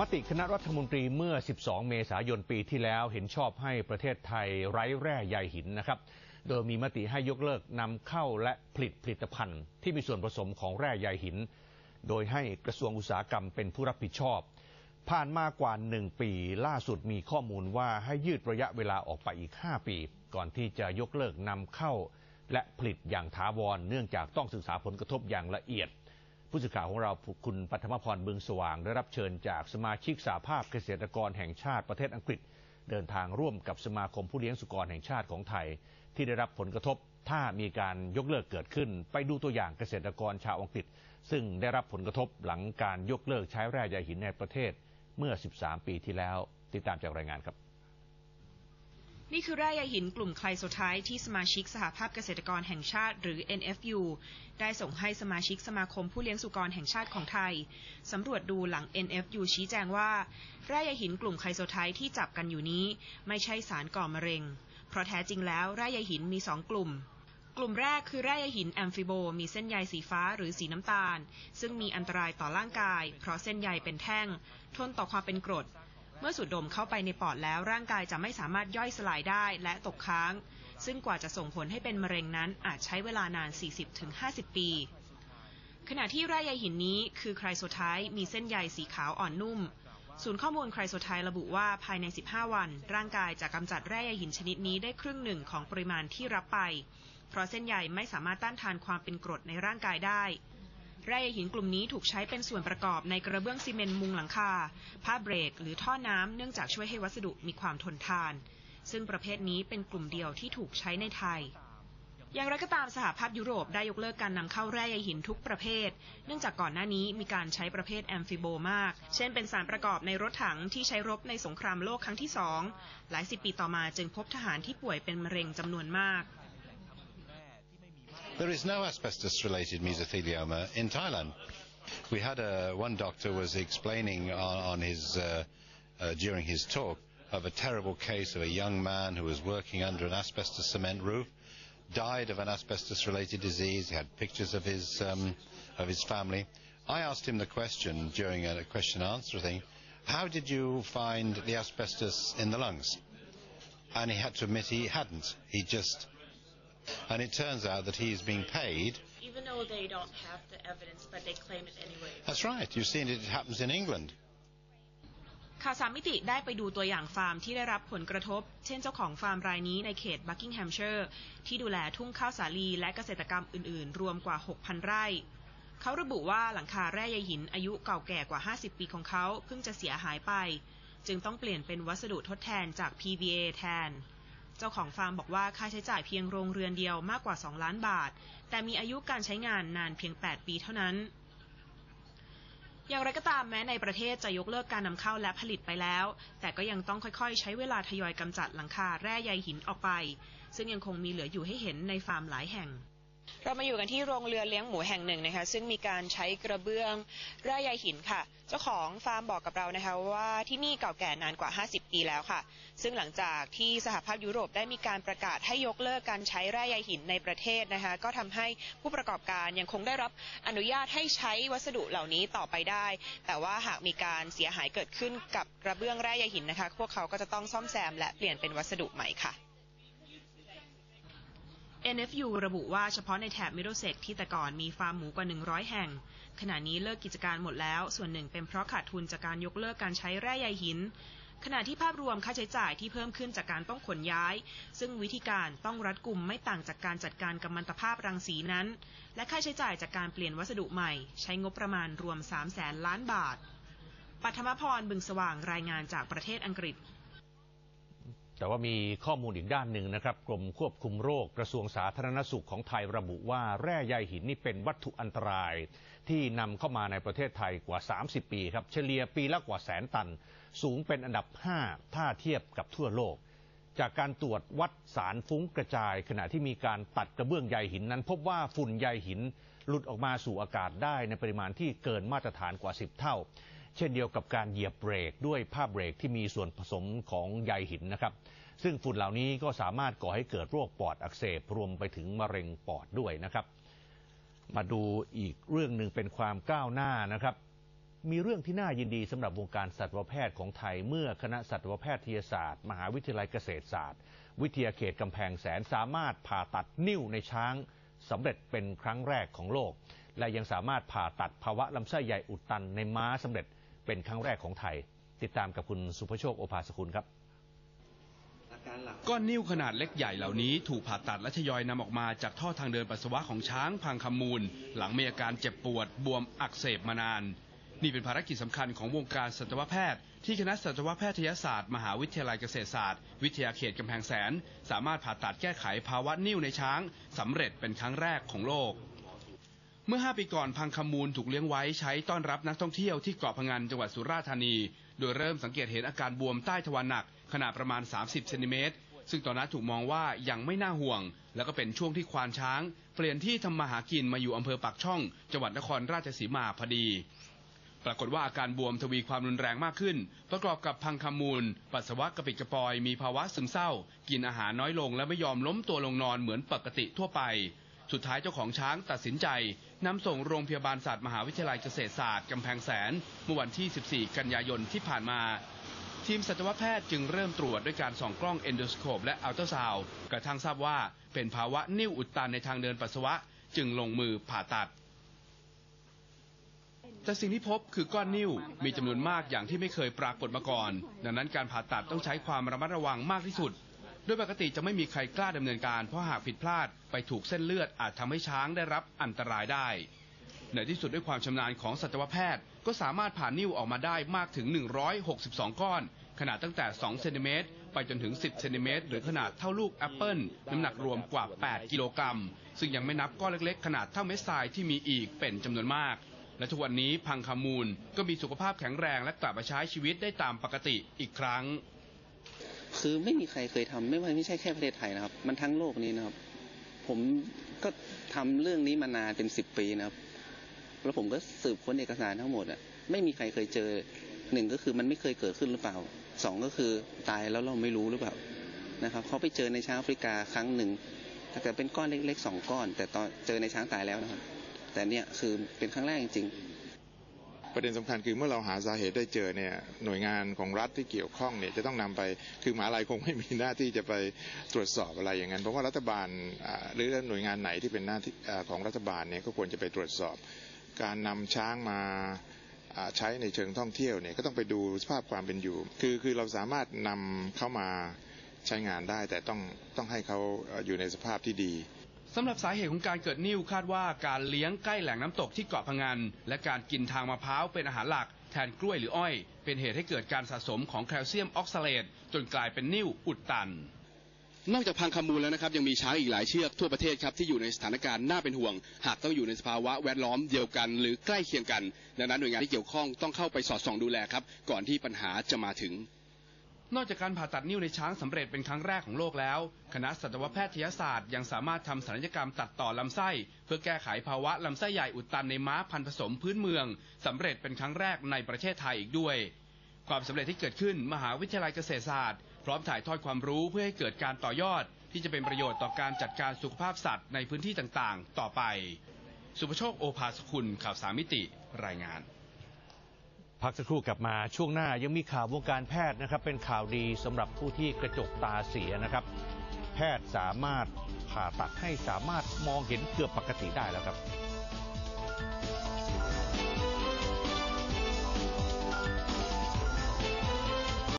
มติคณะรัฐมนตรีเมื่อ 12 เมษายนปีที่แล้วเห็นชอบให้ประเทศไทยไร้แร่ใยหินนะครับ โดยมีมติให้ยกเลิกนำเข้าและผลิตผลิตภัณฑ์ ที่มีส่วนผสมของแร่ใยหิน โดยให้กระทรวงอุตสาหกรรมเป็นผู้รับผิดชอบ ผ่านมากว่า 1 ปี ล่าสุดมีข้อมูลว่าให้ยืดระยะเวลาออกไปอีก 5 ปี ก่อนที่จะยกเลิกนำเข้า และผลิตอย่างถาวรเนื่องจากต้องศึกษาผลกระทบอย่างละเอียด ผู้สื่อข่าวของเราคุณปัทมพรบึงสว่าง ได้รับเชิญจากสมาชิกสาภาพเกษตรกรแห่งชาติประเทศอังกฤษ เดินทางร่วมกับสมาคมผู้เลี้ยงสุกรแห่งชาติของไทย ที่ได้รับผลกระทบถ้ามีการยกเลิกเกิดขึ้น ไปดูตัวอย่างเกษตรกรชาวอังกฤษ ซึ่งได้รับผลกระทบหลังการยกเลิกใช้แร่ใยหินในประเทศเมื่อ 13 ปีที่แล้ว ติดตามจากรายงานครับ นี่คือแร่ใยหินกลุ่มไคลโซไทต์ที่สมาชิกสหภาพเกษตรกรแห่งชาติ หรือ NFU ได้ส่งให้สมาชิกสมาคมผู้เลี้ยงสุกรแห่งชาติของไทย สำรวจดูหลัง NFU ชี้แจงว่าแร่ใยหินกลุ่มไคลโซไทต์ที่จับกันอยู่นี้ ไม่ใช่สารก่อมะเร็ง เพราะแท้จริงแล้วแร่ใยหินมี 2 กลุ่มกลุ่มแรกคือแร่ใยหินแอมฟิโบ มีเส้นใยสีฟ้าหรือสีน้ำตาล ซึ่งมีอันตรายต่อร่างกาย เพราะเส้นใยเป็นแท่ง ทนต่อความเป็นกรด มื่อสูดดมเข้าไปในปอดแล้วร่างกายจะไม่สามารถย่อยสลายได้และตกค้าง ซึ่งกว่าจะส่งผลให้เป็นมะเร็งนั้นอาจใช้เวลานาน 40-50 ปี ขณะที่แร่ใยหินนี้คือไครโซไทต์มีเส้นใยสีขาวอ่อนนุ่ม ศูนย์ข้อมูลไครโซไทต์ระบุว่าภายใน 15 วัน ร่างกายจะกำจัดแร่ใยหินชนิดนี้ได้ครึ่งหนึ่งของปริมาณที่รับไป เพราะเส้นใยไม่สามารถต้านทานความเป็นกรดในร่างกายได้ แร่หินกลุ่มนี้ถูกใช้เป็นส่วนประกอบในกระเบื้องซีเมนต์มุงหลังคา ผ้าเบรก หรือท่อน้ำเนื่องจากช่วยให้วัสดุมีความทนทาน ซึ่งประเภทนี้เป็นกลุ่มเดียวที่ถูกใช้ในไทยอย่างไรก็ตามสหภาพยุโรปได้ยกเลิกการนำเข้าแร่ใยหินทุกประเภท เนื่องจากก่อนหน้านี้มีการใช้ประเภทแอมฟิโบมาก เช่นเป็นสารประกอบในรถถังที่ใช้รบในสงครามโลกครั้งที่สอง หลายสิบปีต่อมาจึงพบทหารที่ป่วยเป็นมะเร็งจำนวนมาก There is no asbestos-related mesothelioma in Thailand. We had a, one doctor was explaining on, on his uh, uh, during his talk of a terrible case of a young man who was working under an asbestos cement roof, died of an asbestos-related disease. He had pictures of his um, of his family. I asked him the question during a question and answer thing. How did you find the asbestos in the lungs? And he had to admit he hadn't. He just and it turns out that he's being paid. Even though they don't have the evidence, but they claim it anyway. That's right. You've seen it, it happens in England. ข่าวสามมิติได้ไปดูตัวอย่างฟาร์มที่ได้รับผลกระทบ เช่นเจ้าของฟาร์มรายนี้ในเขตบักกิงแฮมเชอร์ ที่ดูแลทุ่งข้าวสาลีและเกษตรกรรมอื่น ๆ รวมกว่า 6,000 ไร่ เขาระบุว่าหลังคาแร่ใยหินอายุเก่าแก่กว่า 50 ปีของเขาเพิ่งจะเสียหายไป จึงต้องเปลี่ยนเป็นวัสดุทดแทนจาก PVA แทน เจ้าของฟาร์มบอกว่าค่าใช้จ่ายเพียงโรงเรือนเดียวมากกว่า 2 ล้านบาท แต่มีอายุการใช้งานนานเพียง 8 ปีเท่านั้น อย่างไรก็ตามแม้ในประเทศจะยกเลิกการนำเข้าและผลิตไปแล้ว แต่ก็ยังต้องค่อยๆ ใช้เวลาทยอยกำจัดหลังคาแร่ใยหินออกไป ซึ่งยังคงมีเหลืออยู่ให้เห็นในฟาร์มหลายแห่ง เรามาอยู่กันที่โรงเรือเลี้ยงหมูแห่งหนึ่งนะคะ ซึ่งมีการใช้กระเบื้องแร่ใยหินค่ะ เจ้าของฟาร์มบอกกับเรานะคะ ว่าที่นี่เก่าแก่นานกว่า 50 ปีแล้วค่ะ ซึ่งหลังจากที่สหภาพยุโรปได้มีการประกาศให้ยกเลิกการใช้แร่ใยหินในประเทศนะคะ ก็ทำให้ผู้ประกอบการยังคงได้รับอนุญาตให้ใช้วัสดุเหล่านี้ต่อไปได้ แต่ว่าหากมีการเสียหายเกิดขึ้นกับกระเบื้องแร่ใยหินนะคะ พวกเขาก็จะต้องซ่อมแซมและเปลี่ยนเป็นวัสดุใหม่ค่ะ NFU ระบุว่าเฉพาะในแถบมิโดเซกที่แต่ก่อนมีฟาร์มหมูกว่า 100 แห่ง ขณะนี้เลิกกิจการหมดแล้ว ส่วนหนึ่งเป็นเพราะขาดทุนจากการยกเลิกการใช้แร่ใยหิน ขณะที่ภาพรวมค่าใช้จ่ายที่เพิ่มขึ้นจากการต้องขนย้าย ซึ่งวิธีการต้องรัดกุมไม่ต่างจากการจัดการกัมมันตภาพรังสีนั้น และค่าใช้จ่ายจากการเปลี่ยนวัสดุใหม่ ใช้งบประมาณรวม 3 0 0แสนล้านบาทปัทมพรบึงสว่างรายงานจากประเทศอังกฤษ แต่ว่ามีข้อมูลอีกด้านหนึ่งนะครับกรมควบคุมโรคกระทรวงสาธารณสุขของไทยระบุว่าแร่ใยหินนี่เป็นวัตถุอันตราย ที่นำเข้ามาในประเทศไทยกว่า 30 ปีครับเฉลี่ยปีละกว่าแสนตัน สูงเป็นอันดับ 5 ถ้าเทียบกับทั่วโลก จากการตรวจวัดสารฟุ้งกระจาย ขณะที่มีการตัดกระเบื้องใยหินนั้น พบว่าฝุ่นใยหินหลุดออกมาสู่อากาศได้ในปริมาณที่เกินมาตรฐานกว่า 10 เท่า เช่นเดียวกับการเหยียบเบรกด้วยผ้าเบรกที่มีส่วนผสมของใยหินนะครับ ซึ่งฝุ่นเหล่านี้ก็สามารถก่อให้เกิดโรคปอดอักเสบรวมไปถึงมะเร็งปอดด้วยนะครับ มาดูอีกเรื่องหนึ่งเป็นความก้าวหน้านะครับมีเรื่องที่น่ายินดีสำหรับวงการสัตวแพทย์ของไทยเมื่อคณะสัตวแพทยศาสตร์ มหาวิทยาลัยเกษตรศาสตร์ วิทยาเขตกำแพงแสนสามารถผ่าตัดนิ้วในช้างสำเร็จเป็นครั้งแรกของโลก และยังสามารถผ่าตัดภาวะลำไส้ใหญ่อุดตันในม้าสำเร็จ เป็นครั้งแรกของไทย ติดตามกับคุณสุภโชคโอภาสกุลครับก้อนนิ้วขนาดเล็กใหญ่เหล่านี้ถูกผ่าตัดและทยอยนำออกมาจากท่อทางเดินปัสสาวะของช้างพังคำมูล หลังมีอาการเจ็บปวด บวมอักเสบมานาน นี่เป็นภารกิจสำคัญของวงการสัตวแพทย์ ที่คณะสัตวแพทยศาสตร์ มหาวิทยาลัยเกษตรศาสตร์ วิทยาเขตกำแพงแสน สามารถผ่าตัดแก้ไขภาวะนิ้วในช้างสำเร็จเป็นครั้งแรกของโลก เมื่อ 5 ปีก่อนพังคำมูลถูกเลี้ยงไว้ใช้ต้อนรับนักท่องเที่ยวที่เกาะพะงันจังหวัดสุราษฎร์ธานี โดยเริ่มสังเกตเห็นอาการบวมใต้ทวารหนัก ขนาดประมาณ 30 เซนติเมตร ซึ่งตอนนั้นถูกมองว่ายังไม่น่าห่วง แล้วก็เป็นช่วงที่ควานช้าง เปลี่ยนที่ทำมาหากินมาอยู่อำเภอปากช่อง จังหวัดนครราชสีมาพอดี ปรากฏว่าอาการบวมทวีความรุนแรงมากขึ้น ประกอบกับพังคำมูล ปัสสาวะกระปิดกระปอย มีภาวะซึมเศร้า กินอาหารน้อยลง และไม่ยอมล้มตัวลงนอนเหมือนปกติทั่วไป สุดท้ายเจ้าของช้างตัดสินใจนำส่งโรงพยาบาลสัตว์มหาวิทยาลัยเกษตรศาสตร์กำแพงแสนเมื่อวันที่ 14 กันยายนที่ผ่านมา ทีมสัตวแพทย์จึงเริ่มตรวจด้วยการส่องกล้องเอนโดสโคปและอัลตราซาวด์กระทั่งทราบว่าเป็นภาวะนิ่วอุดตันในทางเดินปัสสาวะ จึงลงมือผ่าตัดแต่สิ่งที่พบคือก้อนนิ่วมีจำนวนมากอย่างที่ไม่เคยปรากฏมาก่อน ดังนั้นการผ่าตัดต้องใช้ความระมัดระวังมากที่สุด โดยปกติจะไม่มีใครกล้าดำเนินการเพราะหากผิดพลาดไปถูกเส้นเลือดอาจทำให้ช้างได้รับอันตรายได้ ในที่สุดด้วยความชำนาญของสัตวแพทย์ ก็สามารถผ่านนิ่วออกมาได้มากถึง 162 ก้อน ขนาดตั้งแต่ 2 เซนติเมตรไปจนถึง 10 เซนติเมตรหรือขนาดเท่าลูกแอปเปิลน้ำหนักรวมกว่า 8 กิโลกรัม ซึ่งยังไม่นับก้อนเล็กๆ ขนาดเท่าเม็ดทรายที่มีอีกเป็นจำนวนมาก และทุกวันนี้พังคำมูลก็มีสุขภาพแข็งแรงและกลับมาใช้ชีวิตได้ตามปกติอีกครั้ง คือไม่มีใครเคยทำไม่ว่าไม่ใช่แค่ประเทศไทยนะครับ มันทั้งโลกนี้นะครับ ผมก็ทำเรื่องนี้มานานเป็นสิบปีนะครับ แล้วผมก็สืบค้นเอกสารทั้งหมดอะไม่มีใครเคยเจอหนึ่งก็คือมันไม่เคยเกิดขึ้นหรือเปล่าสองก็คือตายแล้วเราไม่รู้หรือเปล่านะครับเขาไปเจอในช้างแอฟริกาครั้งหนึ่งแต่เป็นก้อนเล็กๆสองก้อน แต่ตอนเจอในช้างตายแล้วนะครับ แต่เนี่ยคือเป็นครั้งแรกจริง ประเด็นสำคัญคือเมื่อเราหาสาเหตุได้เจอเนี่ยหน่วยงานของรัฐที่เกี่ยวข้องเนี่ยจะต้องนำไปคือมหาลัยคงไม่มีหน้าที่จะไปตรวจสอบอะไรอย่างนั้นเพราะว่ารัฐบาลหรือหน่วยงานไหนที่เป็นหน้าที่ของรัฐบาลเนี่ยก็ควรจะไปตรวจสอบ การนำช้างมาใช้ในเชิงท่องเที่ยวเนี่ยก็ต้องไปดูสภาพความเป็นอยู่ คือคือเราสามารถนำเข้ามาใช้งานได้ แต่ต้องต้องให้เขาอยู่ในสภาพที่ดี สำหรับสาเหตุของการเกิดนิ่วคาดว่าการเลี้ยงใกล้แหล่งน้ำตกที่เกาะพะงัน และการกินทางมะพร้าวเป็นอาหารหลักแทนกล้วยหรืออ้อย เป็นเหตุให้เกิดการสะสมของแคลเซียมออกซาเลตจนกลายเป็นนิ่วอุดตัน นอกจากพังคำมูลแล้วนะครับยังมีช้างอีกหลายเชือกทั่วประเทศครับที่อยู่ในสถานการณ์น่าเป็นห่วง หากต้องอยู่ในสภาวะแวดล้อมเดียวกัน หรือใกล้เคียงกัน ดังนั้นหน่วยงานที่เกี่ยวข้องต้องเข้าไปสอดส่องดูแลครับก่อนที่ปัญหาจะมาถึง นอกจากการผ่าตัดนิ้วในช้างสำเร็จเป็นครั้งแรกของโลกแล้ว คณะสัตวแพทยศาสตร์ยังสามารถทำศัลยกรรมตัดต่อลำไส้ เพื่อแก้ไขภาวะลำไส้ใหญ่อุดตันในม้าพันธุ์ผสมพื้นเมืองสำเร็จเป็นครั้งแรกในประเทศไทยอีกด้วย ความสำเร็จที่เกิดขึ้นมหาวิทยาลัยเกษตรศาสตร์ พร้อมถ่ายทอดความรู้เพื่อให้เกิดการต่อยอด ที่จะเป็นประโยชน์ต่อการจัดการสุขภาพสัตว์ในพื้นที่ต่างๆ ต่อไป สุภโชคโอภาสคุณข่าวสามมิติรายงาน พักสักครู่กลับมาช่วงหน้ายังมีข่าววงการแพทย์นะครับ เป็นข่าวดีสำหรับผู้ที่กระจกตาเสียนะครับ แพทย์สามารถผ่าตัดให้สามารถมองเห็นเกือบปกติได้แล้วครับ